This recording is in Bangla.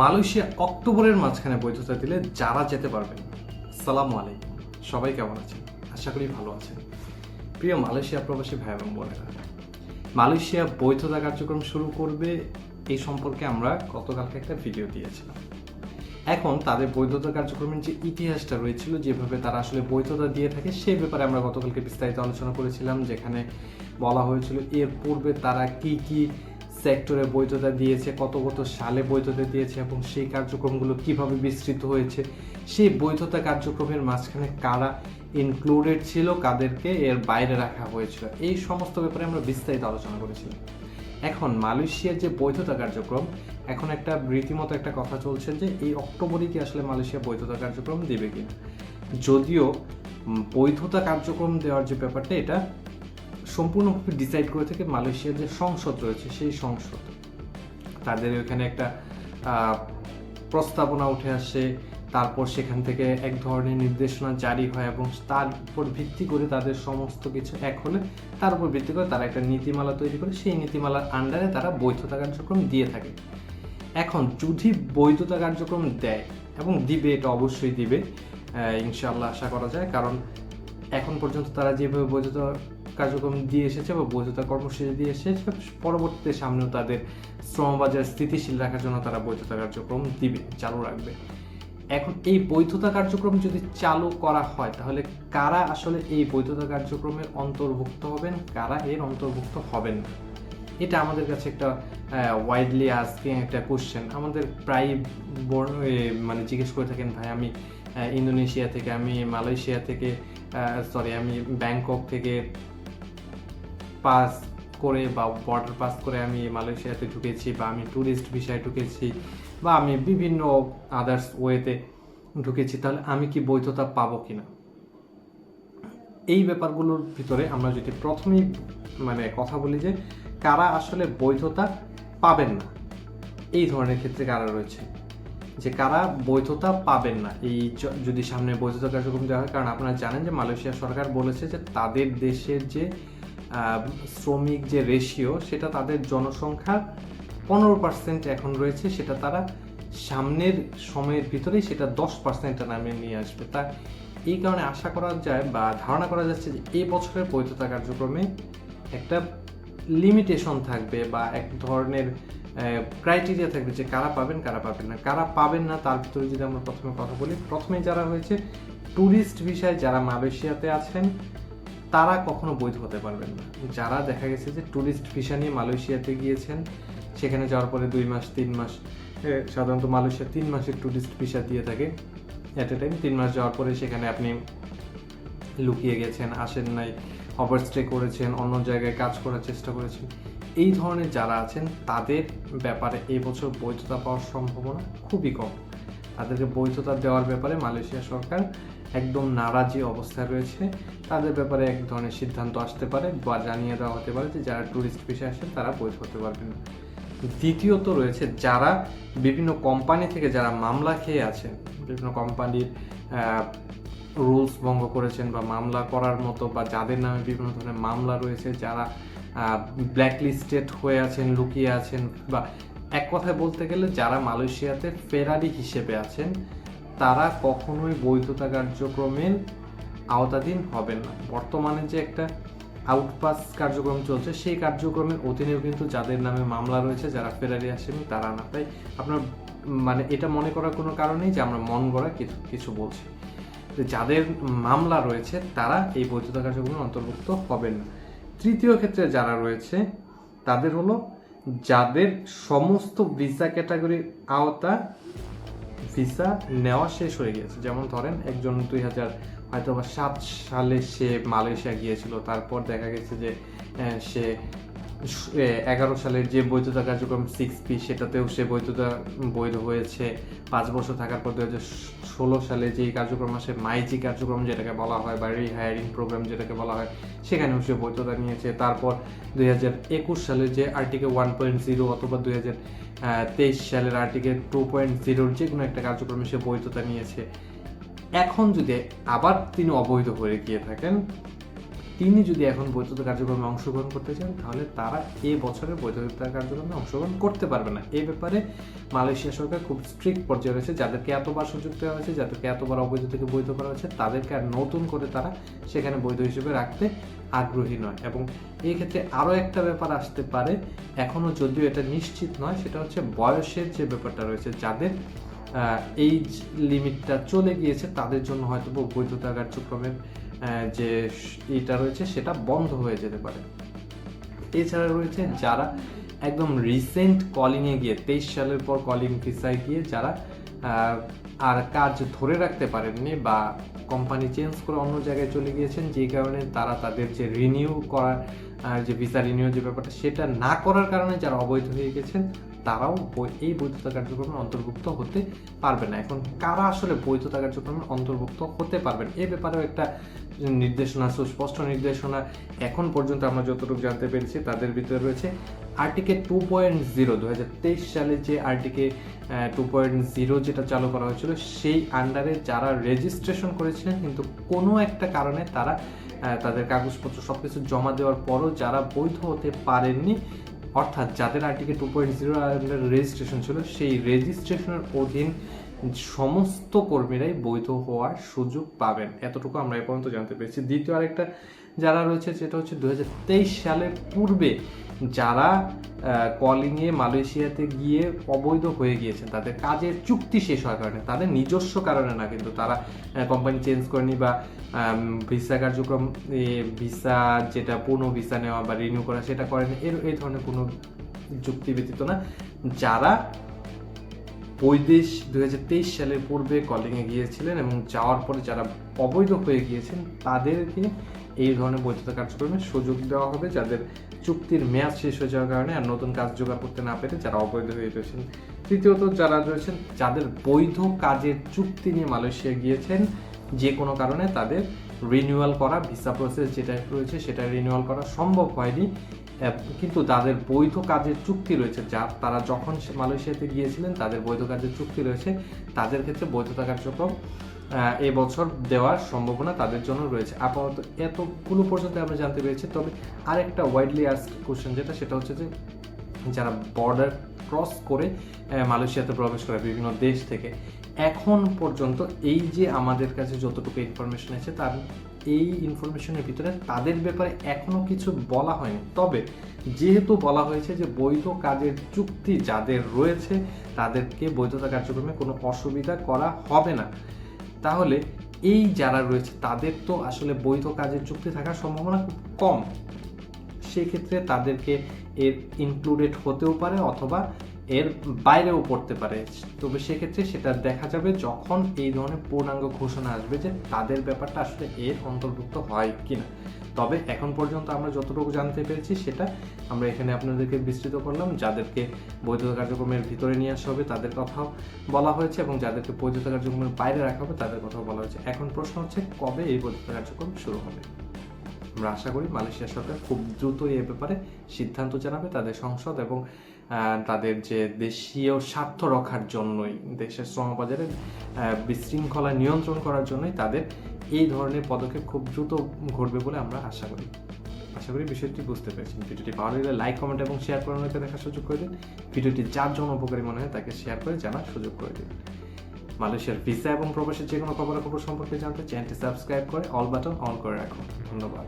মালয়েশিয়া অক্টোবরের মাঝখানে বৈধতা দিলে যারা যেতে পারবেন। সালামু আলাইকুম। সবাই কেমন আছেন? আশা করি ভালো আছেন। প্রিয় মালয়েশিয়া প্রবাসী ভাই এবং বোনেরা, মালয়েশিয়া বৈধতা কার্যক্রম শুরু করবে এই সম্পর্কে আমরা গতকালকে একটা ভিডিও দিয়েছিলাম। এখন তাদের বৈধতা কার্যক্রমের যে ইতিহাসটা রয়েছিল, যেভাবে তারা আসলে বৈধতা দিয়ে থাকে, সেই ব্যাপারে আমরা গতকালকে বিস্তারিত আলোচনা করেছিলাম, যেখানে বলা হয়েছিল এর পূর্বে তারা কি কি সেক্টরে বৈধতা দিয়েছে, কত কত সালে বৈধতা দিয়েছে এবং সেই কার্যক্রমগুলো কীভাবে বিস্তৃত হয়েছে, সেই বৈধতা কার্যক্রমের মাঝখানে কারা ইনক্লুডেড ছিল, কাদেরকে এর বাইরে রাখা হয়েছিল, এই সমস্ত ব্যাপারে আমরা বিস্তারিত আলোচনা করেছিলাম। এখন মালয়েশিয়ার যে বৈধতা কার্যক্রম, এখন একটা রীতিমতো একটা কথা চলছে যে এই অক্টোবরে কি আসলে মালয়েশিয়া বৈধতা কার্যক্রম দেবে কিনা। যদিও বৈধতা কার্যক্রম দেওয়ার যে ব্যাপারটা, এটা সম্পূর্ণভাবে ডিসাইড করে থাকে মালয়েশিয়ার যে সংসদ রয়েছে, সেই সংসদ। তাদের ওখানে একটা প্রস্তাবনা উঠে আসে, তারপর সেখান থেকে এক ধরনের নির্দেশনা জারি হয় এবং তার উপর ভিত্তি করে তাদের সমস্ত কিছু এক হলে তার উপর ভিত্তি করে তারা একটা নীতিমালা তৈরি করে, সেই নীতিমালার আন্ডারে তারা বৈধতা কার্যক্রম দিয়ে থাকে। এখন যদি বৈধতা কার্যক্রম দেয়, এবং দিবে, এটা অবশ্যই দিবে ইনশাল্লাহ আশা করা যায়, কারণ এখন পর্যন্ত তারা যেভাবে বৈধতা কার্যক্রম দিয়ে এসেছে বা বৈধতা কর্মসূচি দিয়ে এসেছে, পরবর্তীতে সামনেও তাদের শ্রমবাজার স্থিতিশীল রাখার জন্য তারা বৈধতা কার্যক্রম দিবে, চালু রাখবে। এখন এই বৈধতা কার্যক্রম যদি চালু করা হয়, তাহলে কারা আসলে এই বৈধতা কার্যক্রমের অন্তর্ভুক্ত হবেন? কারা এর অন্তর্ভুক্ত হবেন? না এটা আমাদের কাছে একটা ওয়াইডলি আজকিং একটা কোশ্চেন আমাদের প্রায় মানে জিজ্ঞেস করে থাকেন, ভাই, আমি ইন্দোনেশিয়া থেকে, আমি মালয়েশিয়া থেকে সরি আমি ব্যাংকক থেকে পাস করে বা বর্ডার পাস করে আমি মালয়েশিয়াতে ঢুকেছি বা আমি ট্যুরিস্ট ভিসায় ঢুকেছি বা আমি বিভিন্ন আদার্স ওয়েতে ঢুকেছি, তাহলে আমি কি বৈধতা পাবো কিনা? এই ব্যাপারগুলোর ভিতরে আমরা যদি প্রথমেই মানে কথা বলি যে কারা আসলে বৈধতা পাবেন না, এই ধরনের ক্ষেত্রে কারা রয়েছে? যে কারা বৈধতা পাবেন না, এই যদি সামনে বৈধতা কার্যক্রম দেওয়া হয়, কারণ আপনারা জানেন যে মালয়েশিয়া সরকার বলেছে যে তাদের দেশের যে শ্রমিক যে রেশিও সেটা তাদের জনসংখ্যার পনেরো পার্সেন্ট এখন রয়েছে, সেটা তারা সামনের সময়ের ভিতরেই সেটা দশ পার্সেন্টটা নামিয়ে নিয়ে আসবে। তা এই কারণে আশা করা যায় বা ধারণা করা যাচ্ছে যে এই বছরের বৈধতা কার্যক্রমে একটা লিমিটেশন থাকবে বা এক ধরনের ক্রাইটেরিয়া থাকবে যে কারা পাবেন কারা পাবেন না। কারা পাবেন না, তার ভিতরে যদি আমরা প্রথমে কথা বলি, প্রথমে যারা হয়েছে ট্যুরিস্ট ভিসায় যারা মালয়েশিয়াতে আছেন তারা কখনো বৈধ হতে পারবেন না। যারা দেখা গেছে যে ট্যুরিস্ট ভিসা নিয়ে মালয়েশিয়াতে গিয়েছেন, সেখানে যাওয়ার পরে দুই মাস, তিন মাস সাধারণত মালয়েশিয়া তিন মাসের ট্যুরিস্ট ভিসা দিয়ে থাকে। অ্যাট এ টাইম তিন মাস যাওয়ার পরে সেখানে আপনি লুকিয়ে গেছেন, আসেন নাই ওভারস্টে করেছেন, অন্য জায়গায় কাজ করার চেষ্টা করেছেন। এই ধরনের যারা আছেন, তাদের ব্যাপারে এবছর বৈধতা পাওয়ার সম্ভাবনা খুবই কম। তাদেরকে বৈধতা দেওয়ার ব্যাপারে মালয়েশিয়া সরকার একদম নারাজি অবস্থায় রয়েছে। তাদের ব্যাপারে এক ধরনের সিদ্ধান্ত আসতে পারে বা জানিয়ে দেওয়া হতে পারে যে যারা ট্যুরিস্ট ভিসা আসেন তারা বৈধ হতে পারবেন না। দ্বিতীয়ত রয়েছে যারা বিভিন্ন কোম্পানি থেকে যারা মামলা খেয়ে আছেন, বিভিন্ন কোম্পানির রুলস ভঙ্গ করেছেন বা মামলা করার মতো বা যাদের নামে বিভিন্ন ধরনের মামলা রয়েছে, যারা ব্ল্যাকলিস্টেড হয়ে আছেন, লুকিয়ে আছেন বা এক কথায় বলতে গেলে যারা মালয়েশিয়াতে ফেরারি হিসেবে আছেন তারা কখনোই বৈধতা কার্যক্রমের আওতাধীন হবেন না। বর্তমানে যে একটা আউটপাস কার্যক্রম চলছে, সেই কার্যক্রমের অধীনেও কিন্তু যাদের নামে মামলা রয়েছে, যারা ফেরারি আসেনি তারা না। তাই আপনার মানে এটা মনে করার কোনো কারণ নেই যে আমরা মন গড়া কিছু কিছু বলছি। যাদের মামলা রয়েছে, তারা এই বৈধতা কার্যক্রমের অন্তর্ভুক্ত হবেন না। তৃতীয় ক্ষেত্রে যারা রয়েছে, তাদের হলো যাদের সমস্ত ভিসা ক্যাটাগরির আওতা ভিসা নেওয়া শেষ হয়ে গিয়েছে যেমন ধরেন, একজন দুই হাজার হয়তো সাত সালে সে মালয়েশিয়া গিয়েছিল, তারপর দেখা গেছে যে সে এগারো সালের যে বৈধতা কার্যক্রম সিক্স পি সেটাতেও সে বৈধতা বৈধ হয়েছে। পাঁচ বছর থাকার পর দু ষোলো সালে যে কার্যক্রম আসে, মাইজি কার্যক্রম যেটাকে বলা হয় বা রিহায়ারিং প্রোগ্রাম যেটাকে বলা হয়, সেখানেও সে বৈধতা নিয়েছে। তারপর দুই হাজার একুশ সালে যে আর্টিকেল ওয়ান পয়েন্ট জিরো অথবা দুই হাজার তেইশ সালের আর্টিকেল টু পয়েন্ট জিরোর যে কোনো একটা কার্যক্রমে সে বৈধতা নিয়েছে। এখন যদি আবার তিনি অবৈধ হয়ে গিয়ে থাকেন তিনি যদি এখন বৈধতা কার্যক্রমে অংশগ্রহণ করতে চান, তাহলে তারা এ বছরের বৈধতা কার্যক্রমে অংশগ্রহণ করতে পারবে না। এই ব্যাপারে মালয়েশিয়া সরকার খুব স্ট্রিক্ট পর্যায়ে রয়েছে। যাদেরকে এতবার সুযোগ দেওয়া হয়েছে, যাদেরকে এতবার অবৈধ থেকে বৈধ করা হয়েছে, তাদেরকে আর নতুন করে তারা সেখানে বৈধ হিসেবে রাখতে আগ্রহী নয়। এবং এই ক্ষেত্রে আরও একটা ব্যাপার আসতে পারে এখনও যদিও এটা নিশ্চিত নয়, সেটা হচ্ছে বয়সের যে ব্যাপারটা রয়েছে, যাদের এইজ লিমিটটা চলে গিয়েছে, তাদের জন্য হয়তো বৈধতা কার্যক্রমের যে এটা রয়েছে, সেটা বন্ধ হয়ে যেতে পারে। এছাড়া রয়েছে যারা একদম রিসেন্ট কলিংয়ে গিয়ে, তেইশ সালের পর কলিং ভিসায় গিয়ে যারা আর কাজ ধরে রাখতে পারেননি বা কোম্পানি চেঞ্জ করে অন্য জায়গায় চলে গিয়েছেন যে কারণে তারা তাদের যে রিনিউ করার যে ভিসা রিনিউ যে ব্যাপারটা, সেটা না করার কারণে যারা অবৈধ হয়ে গেছেন তারাও এই বৈধতা কার্যক্রমে অন্তর্ভুক্ত হতে পারবে না। এখন কারা আসলে বৈধতা কার্যক্রমে অন্তর্ভুক্ত হতে পারবেন? এ ব্যাপারেও একটা নির্দেশনা, সুস্পষ্ট নির্দেশনা এখন পর্যন্ত আমরা যতটুকু জানতে পেরেছি তাদের ভিতরে রয়েছে। আর্টিকে টু পয়েন্ট জিরো দু হাজার তেইশ সালে যে আর্টিকে টু পয়েন্ট জিরো যেটা চালু করা হয়েছিল, সেই আন্ডারে যারা রেজিস্ট্রেশন করেছিলেন, কিন্তু কোনো একটা কারণে তারা তাদের কাগজপত্র সব কিছু জমা দেওয়ার পরও যারা বৈধ হতে পারেননি অর্থাৎ যাদের আর্টিকে টু পয়েন্ট জিরো রেজিস্ট্রেশন ছিল, সেই রেজিস্ট্রেশনের অধীন সমস্ত কর্মীরাই বৈধ হওয়ার সুযোগ পাবেন। এতটুকু আমরা এ পর্যন্ত জানতে পেরেছি। দ্বিতীয় আরেকটা যারা রয়েছে, সেটা হচ্ছে দু হাজার তেইশ সালের পূর্বে যারা কলিংয়ে মালয়েশিয়াতে গিয়ে অবৈধ হয়ে গিয়েছেন, তাদের কাজের চুক্তি শেষ হওয়ার কারণে, তাদের নিজস্ব কারণে না, কিন্তু তারা কোম্পানি চেঞ্জ করেনি বা ভিসা কার্যক্রম ভিসা যেটা পূর্ণ ভিসা নেওয়া বা রিনিউ করা সেটা করেনি, এর এই ধরনের কোনো যুক্তি ব্যতীত না। যারা বৈদেশ দু হাজার তেইশ সালের পূর্বে কলিংয়ে গিয়েছিলেন এবং যাওয়ার পরে যারা অবৈধ হয়ে গিয়েছেন, তাদেরকে এই ধরনের বৈধতা কার্যক্রমে সুযোগ দেওয়া হবে, যাদের চুক্তির মেয়াদ শেষ হয়ে যাওয়ার কারণে আর নতুন কাজ জোগাড় করতে না পেরে যারা অবৈধ হয়ে রয়েছেন, তৃতীয়ত যারা রয়েছেন, যাদের বৈধ কাজের চুক্তি নিয়ে মালয়েশিয়া গিয়েছেন, যে কোনো কারণে তাদের রিনিউয়াল করা ভিসা প্রসেস যেটা রয়েছে সেটা রিনিউয়াল করা সম্ভব হয়নি। কিন্তু তাদের বৈধ কাজের চুক্তি রয়েছে, যা তারা যখন মালয়েশিয়াতে গিয়েছিলেন, তাদের বৈধ কাজের চুক্তি রয়েছে, তাদের ক্ষেত্রে বৈধতা কার্যক্রম এবছর দেওয়ার সম্ভাবনা তাদের জন্য রয়েছে। আপাতত এতগুলো পর্যন্ত আমরা জানতে পেরেছি, তবে আরেকটা ওয়াইডলি আস্ক কোশ্চেন যেটা, সেটা হচ্ছে যে, যারা বর্ডার ক্রস করে মালয়েশিয়াতে প্রবেশ করে বিভিন্ন দেশ থেকে, এখন পর্যন্ত এই যে আমাদের কাছে যতটুকু ইনফরমেশন আছে, তার এই ইনফরমেশনের ভিতরে তাদের ব্যাপারে এখনও কিছু বলা হয়নি। তবে যেহেতু বলা হয়েছে যে, বৈধ কাজের চুক্তি যাদের রয়েছে, তাদেরকে বৈধতা কার্যক্রমে কোনো অসুবিধা করা হবে না। তাহলে এই যারা রয়েছে, তাদের তো আসলে বৈধ কাজের চুক্তি থাকার সম্ভাবনা খুব কম। সেক্ষেত্রে তাদেরকে এর ইনক্লুডেড হতেও পারে অথবা এর বাইরেও পড়তে পারে। তবে সেক্ষেত্রে সেটা দেখা যাবে যখন এই ধরনের পূর্ণাঙ্গ ঘোষণা আসবে যে তাদের ব্যাপারটা আসলে এর অন্তর্ভুক্ত হয় কিনা। তবে এখন পর্যন্ত আমরা যতটুকু জানতে পেরেছি সেটা আমরা এখানে আপনাদেরকে বিস্তৃত করলাম। যাদেরকে বৈধতা কার্যক্রমের ভিতরে নিয়ে আসা হবে তাদের কথাও বলা হয়েছে এবং যাদেরকে বৈধতা কার্যক্রমের বাইরে রাখা হবে তাদের কথাও বলা হয়েছে। এখন প্রশ্ন হচ্ছে, কবে এই বৈধতা কার্যক্রম শুরু হবে? আমরা আশা করি মালয়েশিয়া সরকার খুব দ্রুতই এ ব্যাপারে সিদ্ধান্ত জানাবে তাদের সংসদ এবং তাদের যে দেশীয় স্বার্থ রক্ষার জন্যই দেশের শ্রমবাজারে আহ, বিশৃঙ্খলা নিয়ন্ত্রণ করার জন্যই তাদের এই ধরনের পদক্ষেপ খুব দ্রুত ঘটবে বলে আমরা আশা করি। আশা করি বিষয়টি বুঝতে পেরেছেন। ভিডিওটি ভালো লাগলে লাইক কমেন্ট এবং শেয়ার করে অন্যকে দেখার সুযোগ করে দিন। ভিডিওটি যার জন্য উপকারী মনে হয় তাকে শেয়ার করে জানার সুযোগ করে দিন। মালয়েশিয়ার ভিসা এবং প্রবাসের যে কোনো খবরাখবর সম্পর্কে জানতে চ্যানেলটি সাবস্ক্রাইব করে অল বাটন অন করে রাখুন। ধন্যবাদ।